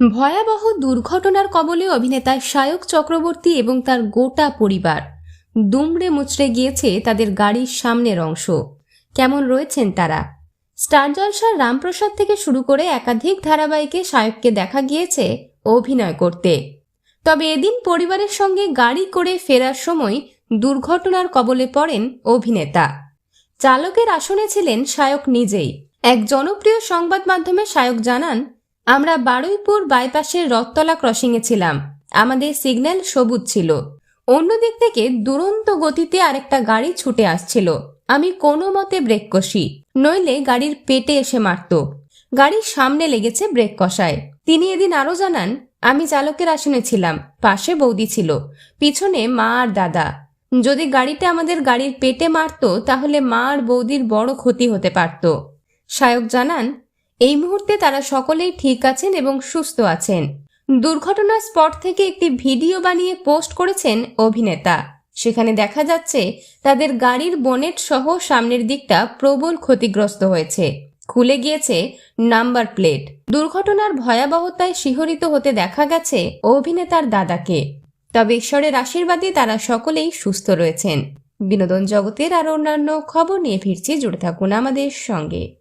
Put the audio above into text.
ভয়াবহ দুর্ঘটনার কবলে অভিনেতা সায়ক চক্রবর্তী এবং তার গোটা পরিবার দুমড়ে মুচড়ে গিয়েছে তাদের গাড়ির সামনের অংশ। কেমন রয়েছেন তারা? স্টার জলসার রামপ্রসাদ থেকে শুরু করে একাধিক ধারাবাহিকে সায়ককে দেখা গিয়েছে অভিনয় করতে। তবে এদিন পরিবারের সঙ্গে গাড়ি করে ফেরার সময় দুর্ঘটনার কবলে পড়েন অভিনেতা। চালকের আসনে ছিলেন সায়ক নিজেই। এক জনপ্রিয় সংবাদ মাধ্যমে সায়ক জানান আমরা বারুইপুর বাইপাসের রথতলা ক্রসিংয়ে ছিলাম। আমাদের সিগন্যাল সবুজ ছিল। অন্য দিক থেকে দুরন্ত গতিতে আরেকটা গাড়ি ছুটে আসছিল। আমি কোনো মতে ব্রেক কষি, নইলে গাড়ির পেটে এসে মারত। গাড়ির সামনে লেগেছে ব্রেক কষায়। তিনি এদিন আরও জানান, আমি চালকের আসনে ছিলাম, পাশে বৌদি ছিল, পিছনে মা আর দাদা। যদি গাড়িটা আমাদের গাড়ির পেটে মারতো, তাহলে মা আর বৌদির বড় ক্ষতি হতে পারত। সায়ক জানান এই মুহূর্তে তারা সকলেই ঠিক আছেন এবং সুস্থ আছেন। দুর্ঘটনার স্পট থেকে একটি ভিডিও বানিয়ে পোস্ট করেছেন অভিনেতা। সেখানে দেখা যাচ্ছে, তাদের গাড়ির বনেট সহ সামনের দিকটা প্রবল ক্ষতিগ্রস্ত হয়েছে। খুলে গিয়েছে নাম্বার প্লেট। দুর্ঘটনার ভয়াবহতায় শিহরিত হতে দেখা গেছে অভিনেতার দাদাকে। তবে ঈশ্বরের আশীর্বাদে তারা সকলেই সুস্থ রয়েছেন। বিনোদন জগতের আর অন্যান্য খবর নিয়ে ফিরছি। জুড়ে থাকুন আমাদের সঙ্গে।